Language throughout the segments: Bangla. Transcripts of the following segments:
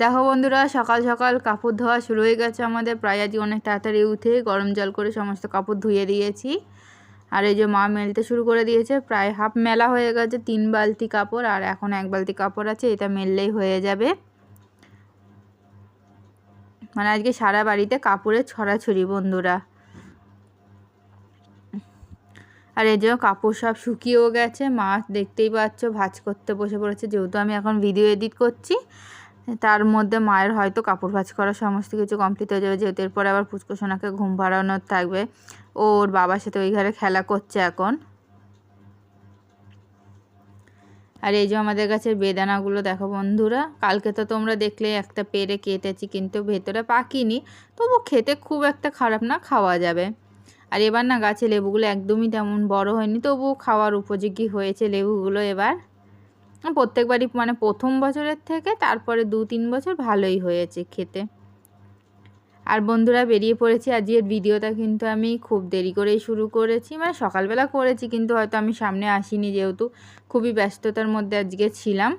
দেখো বন্ধুরা, সকাল সকাল কাপড় ধোয়া শুরু হয়ে গেছে আমাদের। প্রায় আজকে অনেক তাড়াতাড়ি উঠে গরম জল করে সমস্ত কাপড় ধুয়ে দিয়েছি। আর এই যে মা মেলতে শুরু করে দিয়েছে, প্রায় হাফ মেলা হয়ে গেছে তিন বালতি কাপড়, আর এখন এক বালতি কাপড় আছে, এটা মেললেই হয়ে যাবে। মানে আজকে সারা বাড়িতে কাপড়ের ছড়াছড়ি বন্ধুরা। আর এই যে কাপড় সব শুকিয়েও গেছে, মা দেখতেই পাচ্ছ ভাজ করতে বসে পড়েছে, যেহেতু আমি এখন ভিডিও এডিট করছি। তার মধ্যে মায়ের হয়তো কাপড় ভাজ করা সমস্ত কিছু কমপ্লিট হয়ে যাবে, যেহেতু এরপরে আবার পুচকো ঘুম ভাড়ানোর থাকবে। ওর বাবার সাথে ওই ঘরে খেলা করছে এখন। আর এই যে আমাদের কাছে বেদানাগুলো দেখো বন্ধুরা, কালকে তো তোমরা দেখলে একটা পেরে কেটেছি, কিন্তু ভেতরে পাকিনি। তবু খেতে খুব একটা খারাপ না, খাওয়া যাবে। আর এবার না গাছে লেবুগুলো একদমই তেমন বড় হয়নি, তবুও খাওয়ার উপযোগী হয়েছে লেবুগুলো এবার। প্রত্যেকবারই মানে প্রথম বছরের থেকে তারপরে দু তিন বছর ভালোই হয়েছে খেতে। আর বন্ধুরা, বেরিয়ে পড়েছি আজকের ভিডিওটা কিন্তু আমি খুব দেরি করেই শুরু করেছি মানে সকালবেলা করেছি কিন্তু হয়তো আমি সামনে আসিনি যেহেতু, খুবই ব্যস্ততার মধ্যে আজকে ছিলাম।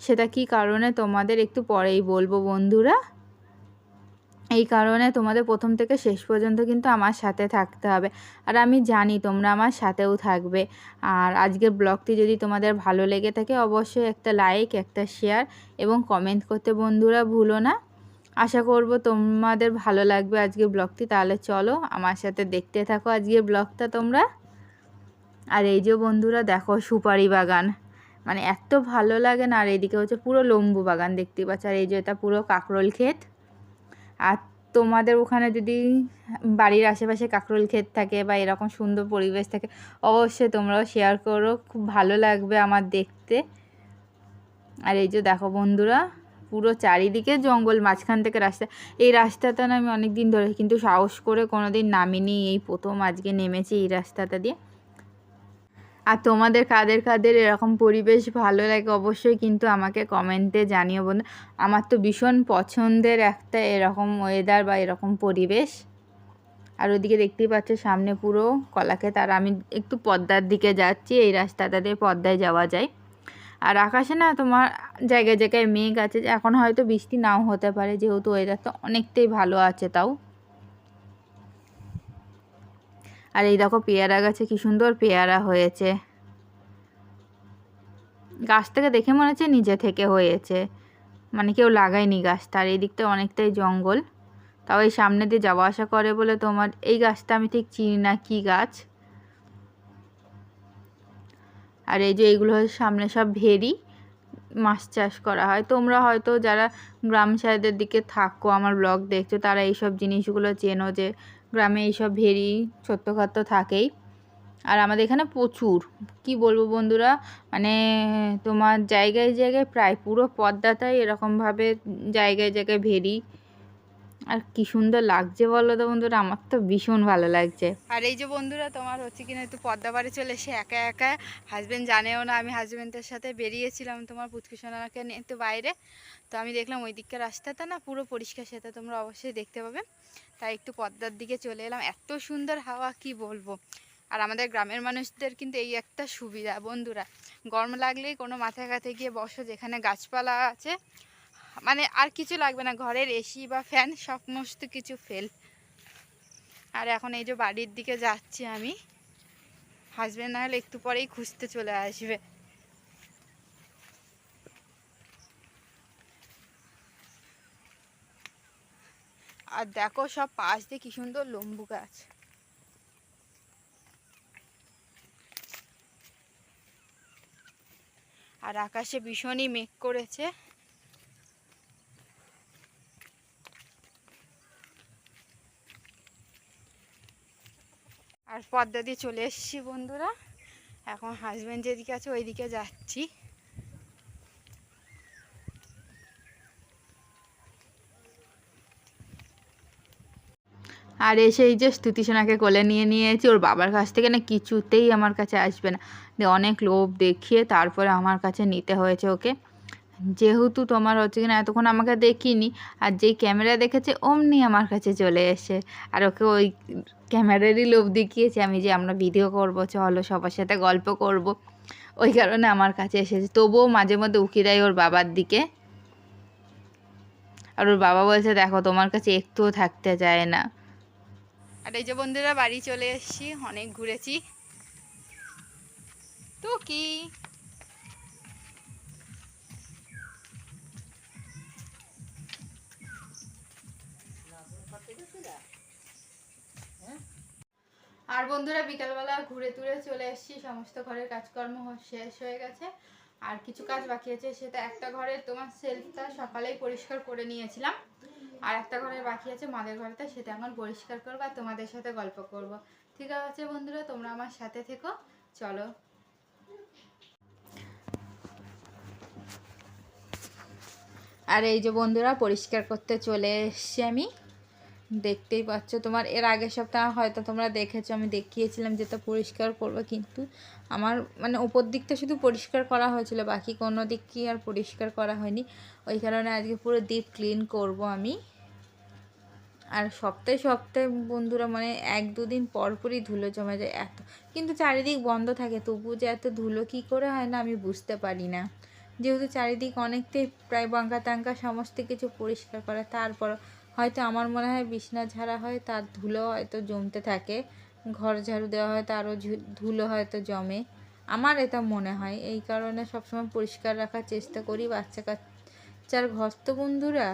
সেটা কি কারণে তোমাদের একটু পরেই বলব বন্ধুরা। এই কারণে তোমাদের প্রথম থেকে শেষ পর্যন্ত কিন্তু আমার সাথে থাকতে হবে। আর আমি জানি তোমরা আমার সাথেও থাকবে। আর আজকের ব্লগটি যদি তোমাদের ভালো লেগে থাকে, অবশ্যই একটা লাইক একটা শেয়ার এবং কমেন্ট করতে বন্ধুরা ভুলো না। আশা করব তোমাদের ভালো লাগবে আজকের ব্লগটি। তাহলে চলো আমার সাথে দেখতে থাকো আজকের ব্লগটা তোমরা। আর এই যে বন্ধুরা, দেখো সুপারি বাগান। মানে এত ভালো লাগে না আর এইদিকে হচ্ছে পুরো লম্বু বাগান দেখতে পাচ্ছ। আর এই যে এটা পুরো কাকরোল ক্ষেত। আর তোমাদের ওখানে যদি বাড়ির আশেপাশে কাকরোল ক্ষেত থাকে বা এরকম সুন্দর পরিবেশ থাকে, অবশ্যই তোমরাও শেয়ার করো। খুব ভালো লাগবে আমার দেখতে। আর এই যে দেখো বন্ধুরা, পুরো চারিদিকে জঙ্গল, মাঝখান থেকে রাস্তা। এই রাস্তাটা না আমি অনেক দিন ধরে, কিন্তু সাহস করে কোনো দিন নামিনি। এই প্রথম আজকে নেমেছি এই রাস্তাটা দিয়ে। আর তোমাদের কাদের কাদের এরকম পরিবেশ ভালো লাগে অবশ্যই কিন্তু আমাকে কমেন্টে জানিও বন্ধু। আমার তো ভীষণ পছন্দের একটা এরকম ওয়েদার বা এরকম পরিবেশ। আর ওদিকে দেখতেই পাচ্ছ সামনে পুরো কলাকে তার, আমি একটু পদ্মার দিকে যাচ্ছি, এই রাস্তাটা দিয়ে পদ্মায় যাওয়া যায়। আর আকাশে না তোমার জায়গায় জায়গায় মেঘ আছে, এখন হয়তো বৃষ্টি নাও হতে পারে, যেহেতু ওয়েদারটা অনেকটাই ভালো আছে তাও। আর এই দেখো পেয়ারা গাছে কি সুন্দর পেয়ারা হয়েছে। গাছ থেকে দেখে মনে হচ্ছে নিজে থেকে হয়েছে। মানে কেউ লাগায়নি গাছটা, আর এই দিকটা অনেকটাই জঙ্গল। তাও এই সামনে দিয়ে যাওয়া আসা করে বলে তোমার, এই গাছটা আমি ঠিক চিনি না কী গাছ। আর এই যে এইগুলো সামনে সব ভেরি মাছ চাষ করা হয়। তোমরা হয়তো যারা গ্রাম সাইডের দিকে থাকো, আমার ব্লগ দেখছ, তারা এইসব জিনিসগুলো চেনো যে গ্রামে এইসব ভেরি ছোট্টখাটো থাকেই। আর আমাদের এখানে প্রচুর। কি বলব বন্ধুরা? মানে তোমার জায়গায় জায়গায় প্রায় পুরো পদ্মাটাই এরকমভাবে জায়গায় জায়গায় ভেরি। আর কি সুন্দর লাগছে বলো তো বন্ধুরা? আমার তো ভীষণ ভালো লাগছে। আর এই যে বন্ধুরা, তোমার হচ্ছে কিনা একটু পদ্মা বাড়ি চলে এসে একা একা। হাজব্যান্ড জানেও না, আমি হাজব্যান্ডের সাথে বেরিয়েছিলাম তোমার পুচকুসোনাকে নিয়ে একটু বাইরে। তো আমি দেখলাম ওই দিককার রাস্তাটা না পুরো পরিষ্কার, সেটা তোমরা অবশ্যই দেখতে পাবে। তাই একটু পদ্মার দিকে চলে এলাম। এত সুন্দর হাওয়া, কি বলব? আর আমাদের গ্রামের মানুষদের কিন্তু এই একটা সুবিধা বন্ধুরা। গরম লাগলেই কোনো মাথায় কাছে গিয়ে বসো, যেখানে গাছপালা আছে মানে আর কিছু লাগবে না, ঘরের এসি বা ফ্যান সমস্ত কিছু ফেল আর এখন এই যে বাড়ির দিকে যাচ্ছি আমি হাজব্যান্ড না হলে একটু পরেই খুঁজতে চলে আসবে। আর দেখো সব পাশ দিয়ে কি সুন্দর লম্বু গাছ। আর আকাশে ভীষণই মেঘ করেছে। আর পদ্মা দিয়ে চলে এসেছি বন্ধুরা। এখন হাজব্যান্ড যেদিকে আছে ওইদিকে যাচ্ছি। আর এসে এই যে স্তুতিসোনাকে কোলে নিয়ে নিয়েছি, ওর বাবার কাছ থেকে না কিছুতেই আমার কাছে আসবে না। অনেক লোভ দেখিয়ে তারপরে আমার কাছে নিতে হয়েছে ওকে। যেহেতু তোমার হচ্ছে কিনা এতক্ষণ আমাকে দেখিনি, আর যেই ক্যামেরা দেখেছে অমনি আমার কাছে চলে এসে, আর ওকে ওই ক্যামেরারই লোভ দেখিয়েছে আমি যে আমরা ভিডিও করব, চলো সবার সাথে গল্প করব। ওই কারণে আমার কাছে এসেছে। তবুও মাঝে মধ্যে উকি দেয় ওর বাবার দিকে, আর ওর বাবা বলছে, দেখো, তোমার কাছে একটুও থাকতে চায় না। আর এই যে বন্ধুরা, বাড়ি চলে এসেছি, অনেক ঘুরেছি। তো কি? আর বন্ধুরা, বিকালবেলা ঘুরে টুরে চলে এসেছি। সমস্ত ঘরের কাজকর্ম শেষ হয়ে গেছে। আর কিছু কাজ বাকি আছে, সেটা একটা ঘরের তোমার সেলফটা সকালেই পরিষ্কার করে নিয়েছিলাম। আর একটা ঘরের বাকি আছে মাদের ঘরটা, সেটা এখন পরিষ্কার করব আর তোমাদের সাথে গল্প করব। ঠিক আছে বন্ধুরা, তোমরা আমার সাথে থেকো। চলো। আর এই যে বন্ধুরা, পরিষ্কার করতে চলে এসছি আমি। দেখতেই পাচ্ছ। তোমার এর আগের সপ্তাহ হয়তো তোমরা দেখেছ, আমি দেখিয়েছিলাম যেটা পরিষ্কার করব, কিন্তু আমার মানে উপর দিকটা শুধু পরিষ্কার করা হয়েছিল, বাকি কোনো দিক কি আর পরিষ্কার করা হয়নি। ওই কারণে আজকে পুরো ডিপ ক্লিন করব আমি। আর সপ্তাহে সপ্তাহে বন্ধুরা মানে এক দুদিন পর পরই ধুলো জমে যায় এত। কিন্তু চারিদিক বন্ধ থাকে তবু যে এত ধুলো কী করে হয় না আমি বুঝতে পারি না। যেহেতু চারিদিক অনেকটাই প্রায় বাঙ্কা টাঙ্কা, সমস্ত কিছু পরিষ্কার করা তারপর হয়তো আমার মনে হয় বিছনা ঝাড়া হয়, তার ধুলো হয়তো জমতে থাকে। ঘর ঝাড়ু দেওয়া হয়, তারও ধুলো হয়তো জমে। আমার এটা মনে হয়। এই কারণে সবসময় পরিষ্কার রাখার চেষ্টা করি বাচ্চা কাচ্চার ঘর তো বন্ধুরা।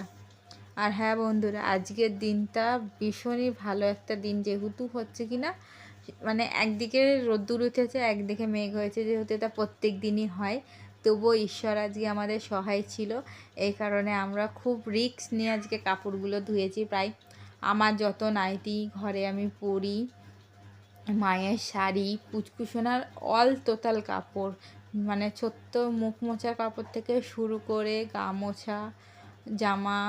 আর হ্যাঁ বন্ধুরা, আজকের দিনটা ভীষণই ভালো একটা দিন। যেহেতু হচ্ছে কি না মানে একদিকে রোদ্দুর উঠেছে, একদিকে মেঘ হয়েছে, যেহেতু এটা প্রত্যেক দিনই হয়। তবুও ঈশ্বর আজকে আমাদের সহায় ছিল। এই কারণে আমরা খুব রিস্ক নিয়ে আজকে কাপড়গুলো ধুয়েছি। প্রায় আমার যত নাইটি ঘরে আমি পরি, মায়ের শাড়ি, পুচকুসোনার অল টোটাল কাপড় মানে ছোট্ট মুখ মোছার কাপড় থেকে শুরু করে গা মোছা জামা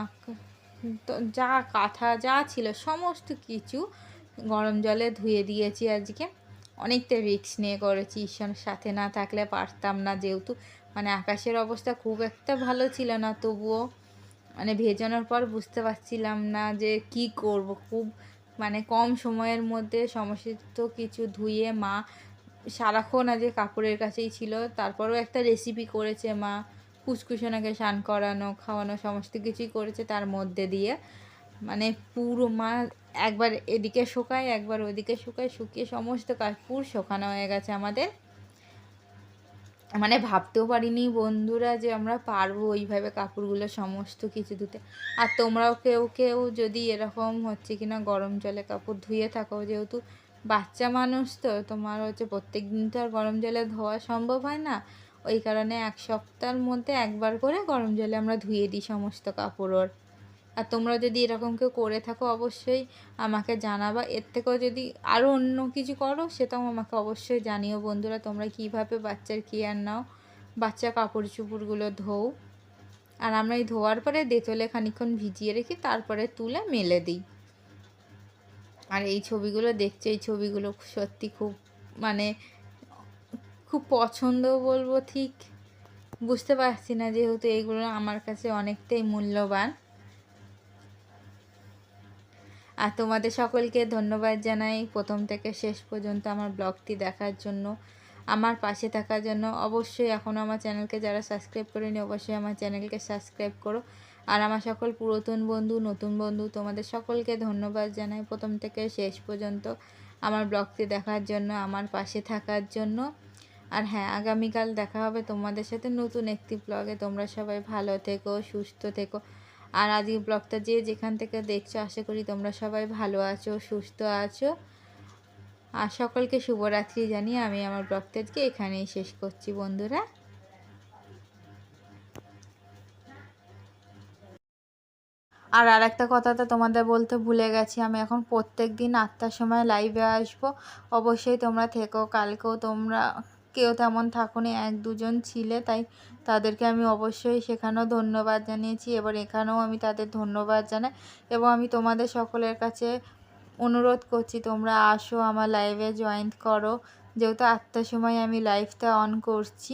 যা কাঁথা যা ছিল, সমস্ত কিছু গরম জলে ধুয়ে দিয়েছি আজকে। অনেকটা রিস্ক নিয়ে করেছি, ঈশ্বর সাথে না থাকলে পারতাম না যেহেতু। মানে আকাশের অবস্থা খুব একটা ভালো ছিল না, তবুও মানে ভেজানোর পর বুঝতে পারছিলাম না যে কি করব। খুব মানে কম সময়ের মধ্যে সমস্ত কিছু ধুয়ে মা সারাক্ষণ আজকে কাপড়ের কাছেই ছিল, তারপরেও একটা রেসিপি করেছে মা। কুচকুচোনাকে স্নান করানো, খাওয়ানো, সমস্ত কিছুই করেছে তার মধ্যে দিয়ে। মানে পুরো মা একবার এদিকে শুকায়, একবার ওদিকে শুকায়, শুকিয়ে সমস্ত কাপড় শুকানো হয়ে গেছে আমাদের। মানে ভাবতেও পারিনি বন্ধুরা যে আমরা পারব ওইভাবে কাপড়গুলো সমস্ত কিছু ধুতে। আর তোমরাও কেউ কেউ যদি এরকম হচ্ছে কিনা গরম জলে কাপড় ধুয়ে থাকো, যেহেতু বাচ্চা মানুষ তো, তোমার হচ্ছে প্রত্যেক দিন তো আর গরম জলে ধোয়া সম্ভব হয় না। ওই কারণে এক সপ্তাহের মধ্যে একবার করে গরম জলে আমরা ধুয়ে দিই সমস্ত কাপড় ওর। আর তোমরা যদি এরকম কেউ করে থাকো, অবশ্যই আমাকে জানাবা। এর থেকেও যদি আরও অন্য কিছু করো, সেটাও আমাকে অবশ্যই জানিও বন্ধুরা, তোমরা কীভাবে বাচ্চার কেয়ার নাও। বাচ্চা কাপড় চুপড়গুলো ধোও। আর আমরা এই ধোয়ার পরে দেতলে খানিক্ষণ ভিজিয়ে রেখে তারপরে তুলে মেলে দিই। আর এই ছবিগুলো দেখছে, এই ছবিগুলো সত্যি খুব মানে খুব পছন্দ বলব, ঠিক? বুঝতে পারছি না যেহেতু এইগুলো আমার কাছে অনেকটাই মূল্যবান। আর তোমাদের সকলকে ধন্যবাদ জানাই প্রথম থেকে শেষ পর্যন্ত আমার ব্লগটি দেখার জন্য। আমার পাশে থাকার জন্য অবশ্যই এখনও আমার চ্যানেলকে যারা সাবস্ক্রাইব করেনি, অবশ্যই আমার চ্যানেলকে সাবস্ক্রাইব করো। আর আমার সকল পুরাতন বন্ধু, নতুন বন্ধু, তোমাদের সকলকে ধন্যবাদ জানাই প্রথম থেকে শেষ পর্যন্ত আমার ব্লগটি দেখার জন্য, আমার পাশে থাকার জন্য। আর হ্যাঁ আগামীকাল দেখা হবে তোমাদের সাথে নতুন একটি ব্লগে। তোমরা সবাই ভালো থেকো, সুস্থ থেকো। আর আজকে ব্লগটা যে যেখান থেকে দেখছ, আশা করি তোমরা সবাই ভালো আছো, সুস্থ আছো। আর সকলকে শুভরাত্রি জানিয়ে আমি আমার ব্লগটা আজকে এখানেই শেষ করছি, বন্ধুরা। আর আর একটা কথা তো তোমাদের বলতে ভুলে গেছি, আমি এখন প্রত্যেক দিন আটটার সময় লাইভে আসব। অবশ্যই তোমরা থেকো, কালকেও তোমরা কেউ তেমন থাকুনি, এক দুজন ছিলে, তাই তাদেরকে আমি অবশ্যই সেখানেও ধন্যবাদ জানিয়েছি এবার এখানেও আমি তাদের ধন্যবাদ জানাই এবং আমি তোমাদের সকলের কাছে অনুরোধ করছি, তোমরা আসো আমার লাইভে জয়েন করো। যেহেতু আটটার সময় আমি লাইভটা অন করছি।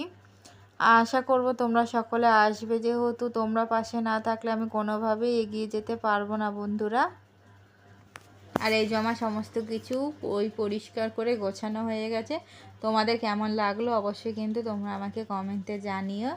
আশা করব তোমরা সকলে আসবে, যেহেতু তোমরা পাশে না থাকলে আমি কোনোভাবেই এগিয়ে যেতে পারব না বন্ধুরা। আর এই জমা সমস্ত কিছু ওই পরিষ্কার করে গোছানো হয়ে গেছে। তোমাদের কেমন লাগল অবশ্যই কিন্তু তোমরা আমাকে কমেন্টে জানিও।